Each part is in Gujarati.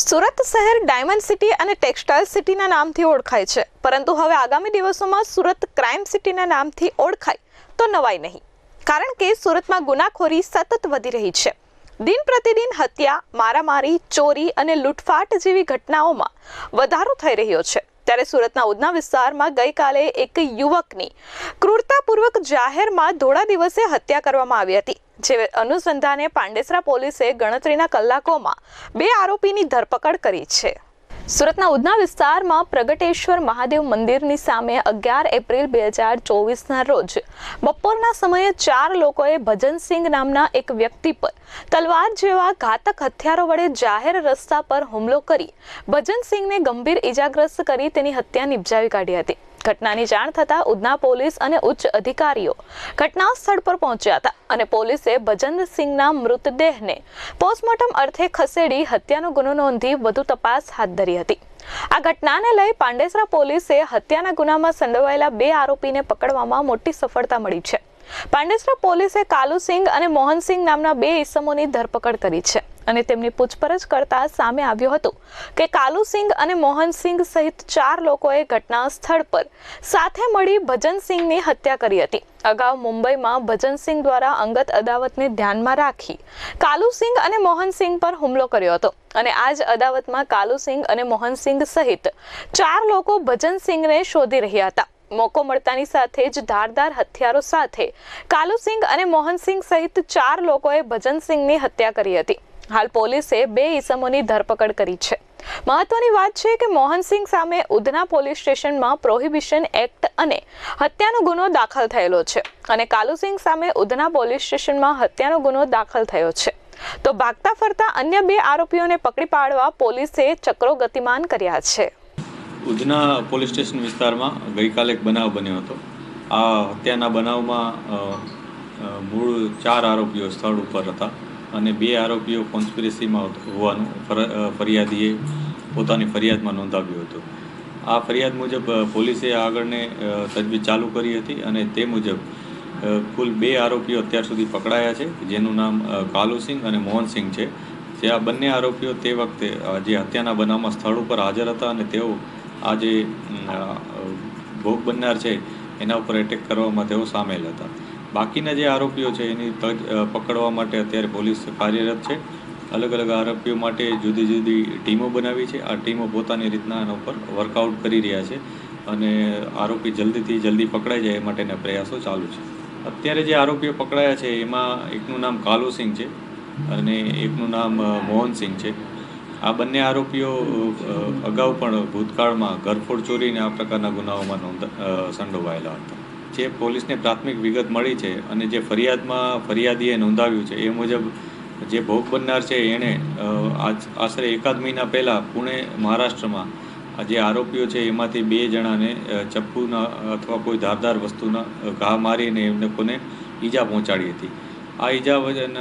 સુરત શહેર ડાયમંડ સિટી અને ટેક્સટાઇલ સિટીના નામથી ઓળખાય છે. પરંતુ હવે આગામી દિવસોમાં સુરત ક્રાઇમ સિટીના નામથી ઓળખાય તો નવાઈ નહીં. કારણ કે સુરતમાં ગુનાખોરી સતત વધી રહી છે. દિન પ્રતિદિન હત્યા, મારામારી, ચોરી અને લૂંટફાટ જેવી ઘટનાઓમાં વધારો થઈ રહ્યો છે. ત્યારે સુરતના ઉધના વિસ્તારમાં ગઈકાલે એક યુવકની ક્રૂરતાપૂર્વક જાહેરમાં ધોળા દિવસે હત્યા કરવામાં આવી હતી. જે અનુસંધાને પાંડેસરા પોલીસે ગણતરીના કલાકોમાં બે આરોપીની ધરપકડ કરી છે. સુરતના ઉધના વિસ્તારમાં પ્રગટેશ્વર મહાદેવ મંદિરની સામે અગિયાર એપ્રિલ બે હજાર ચોવીસના રોજ બપોરના સમયે ચાર લોકોએ ભજનસિંહ નામના એક વ્યક્તિ પર તલવાર જેવા ઘાતક હથિયારો વડે જાહેર રસ્તા પર હુમલો કરી ભજનસિંહને ગંભીર ઇજાગ્રસ્ત કરી તેની હત્યા નિપજાવી કાઢી હતી. ઘટનાની જાણ થતાં ઉધના પોલીસ અને ઉચ્ચ અધિકારીઓ ઘટના સ્થળ પર પહોંચ્યા હતા અને પોલીસે ભજનસિંહના મૃતદેહને પોસ્ટમોર્ટમ અર્થે ખસેડી હત્યાનો ગુનો નોંધી વધુ તપાસ હાથ ધરી હતી. આ ઘટનાને લઈ પાંડેસરા પોલીસે હત્યાના ગુનામાં સંડોવાયેલા બે આરોપીને પકડવામાં મોટી સફળતા મળી છે. પાંડેસરા પોલીસે કાલુસિંહ અને મોહનસિંહ નામના બે ઈસમોની ધરપકડ કરી છે. અને તેમની પૂછપરછ કરતા સામે આવ્યું હતું કે કાલુસિંહ અને મોહનસિંહ સહિત ચાર લોકોએ ઘટના સ્થળ પર સાથે મળી ભજનસિંહની હત્યા કરી હતી. અગાઉ મુંબઈમાં ભજનસિંહ દ્વારા અંગત અદાવતને ધ્યાનમાં રાખી કાલુસિંહ અને મોહનસિંહ પર હુમલો કર્યો હતો. અને આ જ અદાવતમાં કાલુસિંહ અને મોહનસિંહ સહિત ચાર લોકો ભજનસિંહને શોધી રહ્યા હતા. મોકો મળતાની સાથે જ ધારદાર હથિયારો સાથે કાલુસિંહ અને મોહનસિંહ સહિત ચાર લોકોએ ભજનસિંહની હત્યા કરી હતી. હાલ પોલીસે બે ઈસમોની ધરપકડ કરી છે. મહત્વની વાત છે કે મોહનસિંહ સામે ઉધના પોલીસ સ્ટેશનમાં પ્રોહિબિશન એક્ટ અને હત્યાનો ગુનો દાખલ થયેલો છે અને કાલુસિંહ સામે ઉધના પોલીસ સ્ટેશનમાં હત્યાનો ગુનો દાખલ થયો છે. તો ભાગતા ફરતા અન્ય બે આરોપીઓને પકડી પાડવા પોલીસે ચક્રો ગતિમાન કર્યા છે. ઉધના પોલીસ સ્ટેશન વિસ્તારમાં ગઈકાલે એક બનાવ બન્યો હતો. આ હત્યાના બનાવમાં મૂળ ચાર આરોપીઓ સ્થળ ઉપર હતા. અને બે આરોપીઓ કોન્સ્પિરસીમાં હોવાનું ફર- ફરિયાદીએ પોતાની ફરિયાદમાં નોંધાવ્યું હતું. આ ફરિયાદ મુજબ પોલીસે આગળને તજવીજ ચાલુ કરી હતી અને તે મુજબ કુલ બે આરોપીઓ અત્યાર સુધી પકડાયા છે, જેનું નામ કાલુસિંહ અને મોહનસિંહ છે. જે આ બંને આરોપીઓ તે વખતે જે હત્યાના બનાવમાં સ્થળ ઉપર હાજર હતા અને તેઓ આ જે ભોગ બનનાર છે, એના ઉપર એટેક કરવામાં તેઓ સામેલ હતા. બાકીના જે આરોપીઓ છે એની પકડવા માટે અત્યારે પોલીસ કાર્યરત છે. અલગ અલગ આરોપીઓ માટે જુદી જુદી ટીમો બનાવી છે. આ ટીમો પોતાની રીતના એના ઉપર વર્કઆઉટ કરી રહ્યા છે અને આરોપી જલ્દીથી જલ્દી પકડાઈ જાય એ માટેના પ્રયાસો ચાલુ છે. અત્યારે જે આરોપીઓ પકડાયા છે એમાં એકનું નામ કાલુસિંહ છે અને એકનું નામ મોહનસિંહ છે. આ બંને આરોપીઓ અગાઉ પણ ભૂતકાળમાં ઘરફોડ ચોરી અને આ પ્રકારના ગુનાઓમાં સંડોવાયેલા હતા. જે પોલીસને પ્રાથમિક વિગત મળી છે અને જે ફરિયાદમાં ફરિયાદીએ નોંધાવ્યું છે, એ મુજબ જે ભોગ બનનાર છે એણે આશરે એકાદ મહિના પહેલાં પુણે, મહારાષ્ટ્રમાં જે આરોપીઓ છે એમાંથી બે જણાને ચપ્પુના અથવા કોઈ ધારદાર વસ્તુના ઘા મારીને એમને કોને ઈજા પહોંચાડી હતી. આ ઈજા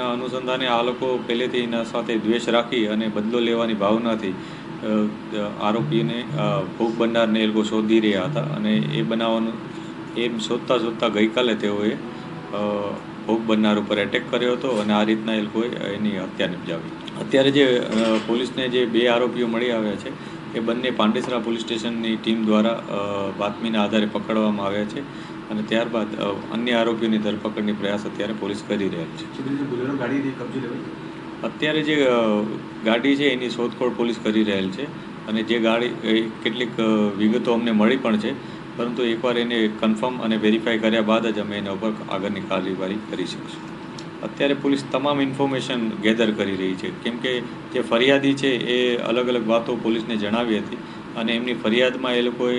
અનુસંધાને આ લોકો પહેલેથી એના સાથે દ્વેષ રાખી અને બદલો લેવાની ભાવનાથી આરોપીને ભોગ બનનારને એ લોકો શોધી રહ્યા હતા અને એ બનાવવાનું એમ શોધતા શોધતા ગઈકાલે તેઓએ ભોગ બનનાર ઉપર એટેક કર્યો હતો અને આ રીતના એ લોકોએ એની હત્યા નિપજાવી. અત્યારે જે પોલીસને જે બે આરોપીઓ મળી આવ્યા છે એ બંને પાંડેસરા પોલીસ સ્ટેશનની ટીમ દ્વારા બાતમીના આધારે પકડવામાં આવ્યા છે અને ત્યારબાદ અન્ય આરોપીઓની ધરપકડની પ્રયાસ અત્યારે પોલીસ કરી રહ્યા છે. અત્યારે જે ગાડી છે એની શોધખોળ પોલીસ કરી રહેલ છે અને જે ગાડી કેટલીક વિગતો અમને મળી પણ છે પરંતુ એકવાર એને કન્ફર્મ અને વેરીફાઈ કર્યા બાદ જ અમે એના ઉપર આગળની કાર્યવાહી કરી શકીશું. અત્યારે પોલીસ તમામ ઇન્ફોર્મેશન ગેધર કરી રહી છે. કેમ કે જે ફરિયાદી છે એ અલગ અલગ વાતો પોલીસને જણાવી હતી અને એમની ફરિયાદમાં એ લોકોએ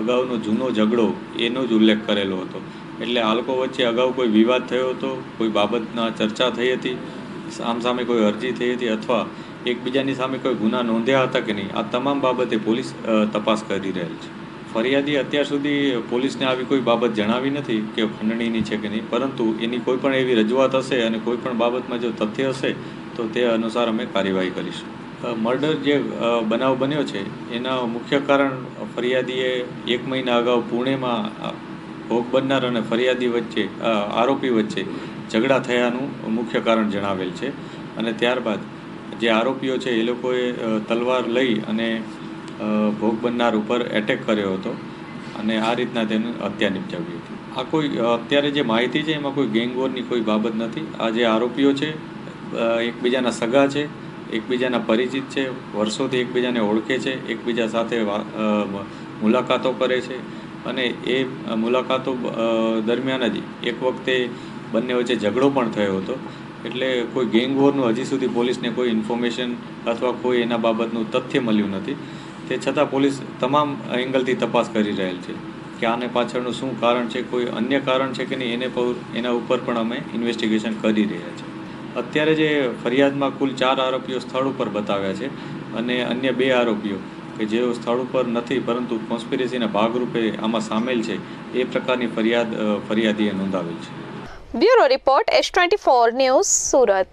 અગાઉનો જૂનો ઝઘડો એનો જ ઉલ્લેખ કરેલો હતો. એટલે આ લોકો વચ્ચે અગાઉ કોઈ વિવાદ થયો હતો, કોઈ બાબતના ચર્ચા થઈ હતી સામસામે કોઈ અરજી થઈ હતી અથવા એકબીજાની સામે કોઈ ગુના નોંધ્યા હતા કે નહીં, આ તમામ બાબતે પોલીસ તપાસ કરી રહેલ છે. ફરિયાદી અત્યાર સુધી પોલીસને આવી કોઈ બાબત જણાવી નથી કે ખંડણીની છે કે નહીં, પરંતુ એની કોઈ પણ એવી રજૂઆત હશે અને કોઈ પણ બાબતમાં જો તથ્ય હશે, તો તે અનુસાર અમે કાર્યવાહી કરીશું. મર્ડર જે બનાવ બન્યો છે, એના મુખ્ય કારણ ફરિયાદીએ એક મહિના અગાઉ પુણેમાં ભોગ બનનાર અને ફરિયાદી વચ્ચે આરોપી વચ્ચે ઝઘડા થયાનું મુખ્ય કારણ જણાવેલ છે. અને ત્યારબાદ જે આરોપીઓ છે, એ લોકોએ તલવાર લઈ અને ભોગ બનનાર ઉપર એટેક કર્યો હતો અને આ રીતના તેની હત્યા નિપજાવી હતી. આ કોઈ અત્યારે જે માહિતી છે એમાં કોઈ ગેંગ વોરની કોઈ બાબત નથી. આ જે આરોપીઓ છે એકબીજાના સગા છે, એકબીજાના પરિચિત છે, વર્ષોથી એકબીજાને ઓળખે છે, એકબીજા સાથે મુલાકાતો કરે છે અને એ મુલાકાતો દરમિયાન જ એક વખતે બંને વચ્ચે ઝઘડો પણ થયો હતો. એટલે કોઈ ગેંગ વોરનું હજી સુધી પોલીસને કોઈ ઇન્ફોર્મેશન અથવા કોઈ એના બાબતનું તથ્ય મળ્યું નથી. તે છતાં પોલીસ તમામ એંગલથી તપાસ કરી રહેલ છે કે આને પાછળનું શું કારણ છે, કોઈ અન્ય કારણ છે કે નહીં, એને એના ઉપર પણ અમે ઇન્વેસ્ટિગેશન કરી રહ્યા છીએ અત્યારે જે ફરિયાદમાં કુલ ચાર આરોપીઓ સ્થળ ઉપર બતાવ્યા છે અને અન્ય બે આરોપીઓ કે જેઓ સ્થળ ઉપર નથી, પરંતુ કોન્સ્પિરેસીના ભાગરૂપે આમાં સામેલ છે, એ પ્રકારની ફરિયાદ ફરિયાદીએ નોંધાવેલ છે. Bureau report, S twenty four news Surat.